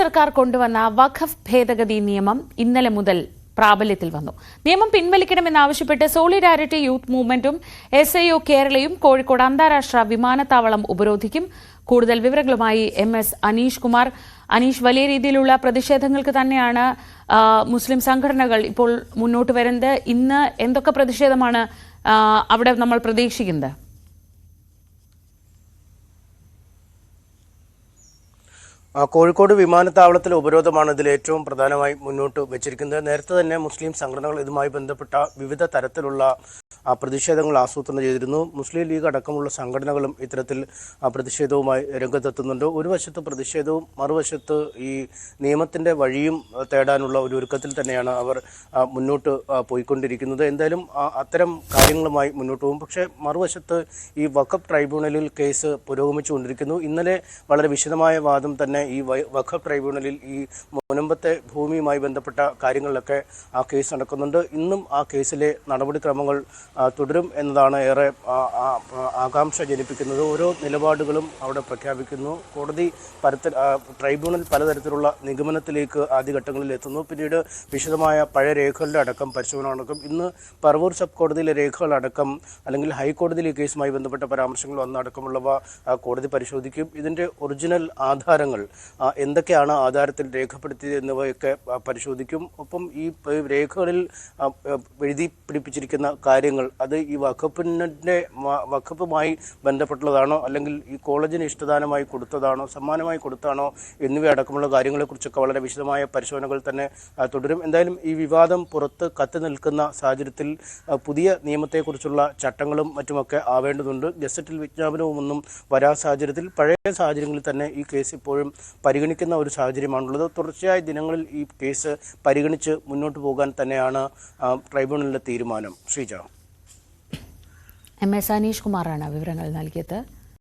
സർക്കാർ കൊണ്ടുവന്ന വഖഫ് ഭേദഗതി നിയമം ഇന്നലെ മുതൽ പ്രാബല്യത്തിൽ വന്നു. നിയമം പിൻവലിക്കണമെന്നാവശ്യപ്പെട്ട് സോളിഡാരിറ്റി യൂത്ത് മൂവ്മെന്റും എസ് ഐ ഒ കേരളയും കോഴിക്കോട് അന്താരാഷ്ട്ര വിമാനത്താവളം ഉപരോധിക്കും. കൂടുതൽ വിവരങ്ങളുമായി എം എസ് അനീഷ് കുമാർ. അനീഷ് വലിയ രീതിയിലുള്ള പ്രതിഷേധങ്ങൾക്ക് തന്നെയാണ് മുസ്ലിം സംഘടനകൾ ഇപ്പോൾ മുന്നോട്ട് വരുന്നത്. ഇന്ന് എന്തൊക്കെ പ്രതിഷേധമാണ് അവിടെ നമ്മൾ പ്രതീക്ഷിക്കുന്നത്? കോഴിക്കോട് വിമാനത്താവളത്തിലെ ഉപരോധമാണ് ഇതിൽ ഏറ്റവും പ്രധാനമായി മുന്നോട്ട് വെച്ചിരിക്കുന്നത്. നേരത്തെ തന്നെ മുസ്ലിം സംഘടനകൾ ഇതുമായി ബന്ധപ്പെട്ട വിവിധ തരത്തിലുള്ള പ്രതിഷേധങ്ങൾ ആസൂത്രണം ചെയ്തിരുന്നു. മുസ്ലിം ലീഗ് അടക്കമുള്ള സംഘടനകളും ഇത്തരത്തിൽ പ്രതിഷേധവുമായി രംഗത്തെത്തുന്നുണ്ട്. ഒരു വശത്ത് പ്രതിഷേധവും മറുവശത്ത് ഈ നിയമത്തിന്റെ വഴിയും തേടാനുള്ള ഒരു ഒരുക്കത്തിൽ തന്നെയാണ് അവർ മുന്നോട്ട് പോയിക്കൊണ്ടിരിക്കുന്നത്. എന്തായാലും അത്തരം കാര്യങ്ങളുമായി മുന്നോട്ട് പോകും. പക്ഷേ മറുവശത്ത് ഈ വഖഫ് ട്രൈബ്യൂണലിൽ കേസ് പുരോഗമിച്ചുകൊണ്ടിരിക്കുന്നു. ഇന്നലെ വളരെ വിശദമായ വാദം തന്നെ ഈ വഖബ് ട്രൈബ്യൂണലിൽ ഈ മുനമ്പത്തെ ഭൂമിയുമായി ബന്ധപ്പെട്ട കാര്യങ്ങളിലൊക്കെ ആ കേസ് നടക്കുന്നുണ്ട്. ഇന്നും ആ കേസിലെ നടപടിക്രമങ്ങൾ തുടരും എന്നതാണ് ഏറെ ആകാംക്ഷ ജനിപ്പിക്കുന്നത്. ഓരോ നിലപാടുകളും അവിടെ പ്രഖ്യാപിക്കുന്നു. കോടതി പരത്തിൽ ട്രൈബ്യൂണൽ പലതരത്തിലുള്ള നിഗമനത്തിലേക്ക് ആദ്യഘട്ടങ്ങളിൽ എത്തുന്നു. പിന്നീട് വിശദമായ പഴയ രേഖകളുടെ അടക്കം പരിശോധന അടക്കം. ഇന്ന് പറവൂർ സബ് കോടതിയിലെ രേഖകളടക്കം അല്ലെങ്കിൽ ഹൈക്കോടതിയിലെ കേസുമായി ബന്ധപ്പെട്ട പരാമർശങ്ങൾ വന്നടക്കമുള്ളവ കോടതി പരിശോധിക്കും. ഇതിന്റെ ഒറിജിനൽ ആധാരങ്ങൾ എന്തൊക്കെയാണ് ആധാരത്തിൽ രേഖപ്പെടുത്തിയത് എന്നിവയൊക്കെ പരിശോധിക്കും. ഒപ്പം ഈ രേഖകളിൽ എഴുതി പിടിപ്പിച്ചിരിക്കുന്ന കാര്യങ്ങൾ അത് ഈ വഖഫിന്റെ വഖപ്പുമായി ബന്ധപ്പെട്ടുള്ളതാണോ? അല്ലെങ്കിൽ ഈ കോളേജിന് ഇഷ്ടദാനമായി കൊടുത്തതാണോ? സമ്മാനമായി കൊടുത്താണോ? എന്നിവയടക്കമുള്ള കാര്യങ്ങളെക്കുറിച്ചൊക്കെ വളരെ വിശദമായ പരിശോധനകൾ തന്നെ തുടരും. എന്തായാലും ഈ വിവാദം പുറത്ത് കത്തി നിൽക്കുന്ന സാഹചര്യത്തിൽ പുതിയ നിയമത്തെക്കുറിച്ചുള്ള ചട്ടങ്ങളും മറ്റുമൊക്കെ ആവേണ്ടതുണ്ട്. ഗസറ്റിൽ വിജ്ഞാപനവും ഒന്നും വരാ സാഹചര്യത്തിൽ പഴയ സാഹചര്യങ്ങളിൽ തന്നെ ഈ കേസ് ഇപ്പോഴും പരിഗണിക്കുന്ന ഒരു സാഹചര്യമാണുള്ളത്. തുടർച്ചയായ ദിനങ്ങളിൽ ഈ കേസ് പരിഗണിച്ച് മുന്നോട്ട് പോകാൻ തന്നെയാണ് ട്രൈബ്യൂണലിന്റെ തീരുമാനം. ശ്രീജ. എം എസ് അനീഷ് കുമാറാണ് വിവരങ്ങൾ നൽകിയത്.